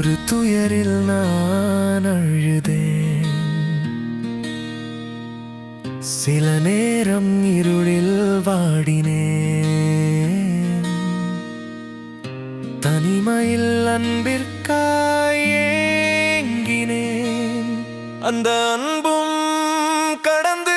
ஒரு துயரில் நான் அழுதேன். சில நேரம் இருளில் வாடினேன். தனிமையில் அன்பிற்காய் ஏங்கினேன். அந்த அன்பும் கடந்து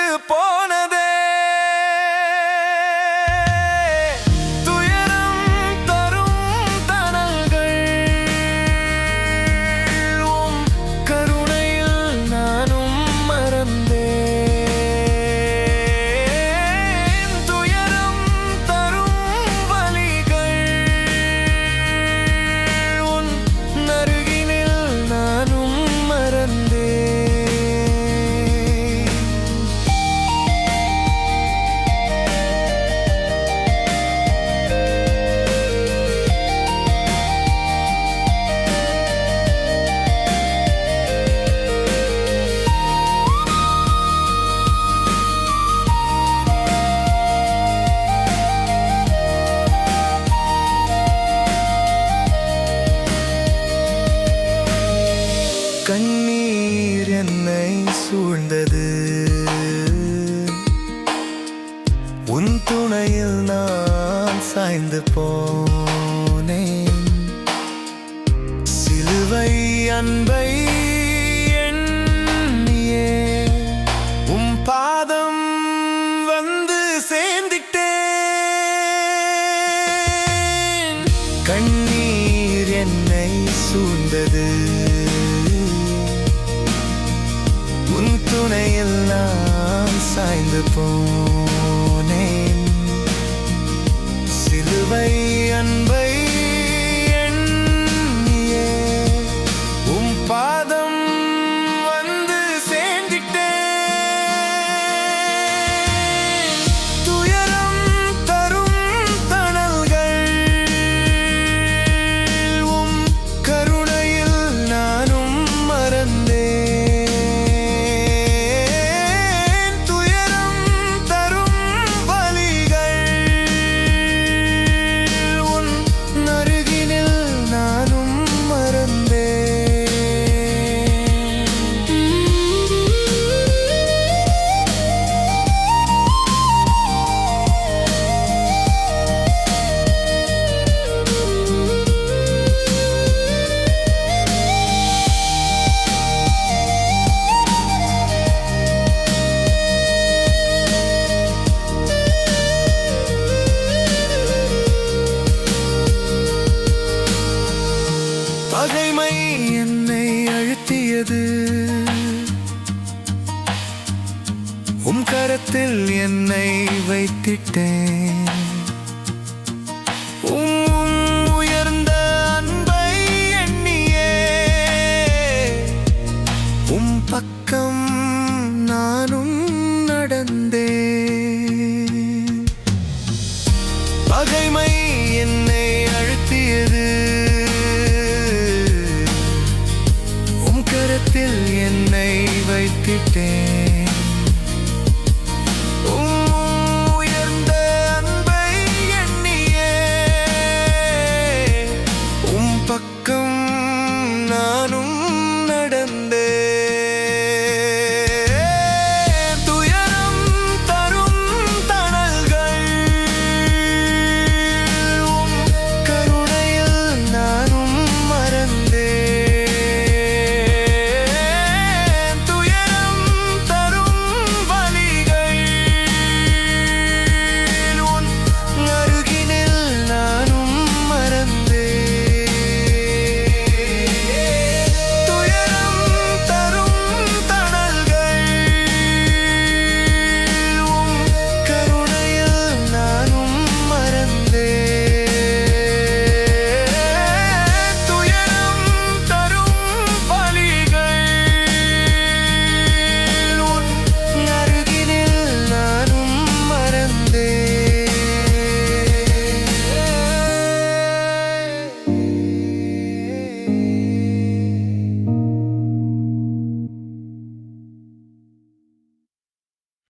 சூழ்ந்தது. உன் துணையில் நான் சாய்ந்து போனேன். சிலுவை அன்பை எண்ணியே. உம் பாதம் வந்து சேர்ந்திட்டேன். கண்ணீர் என்னை சூழ்ந்தது. துணையில் நான் சாய்ந்து போனேன். சிலுவை என்னை அழுத்தியது. உம் கரத்தில் என்னை வைத்திட்டேன். உம் உயர்ந்த அன்பை எண்ணியே. உம் பக்கம் நானும் நடந்தேன் கருத்தில் என்னை வைத்திட்டேன்.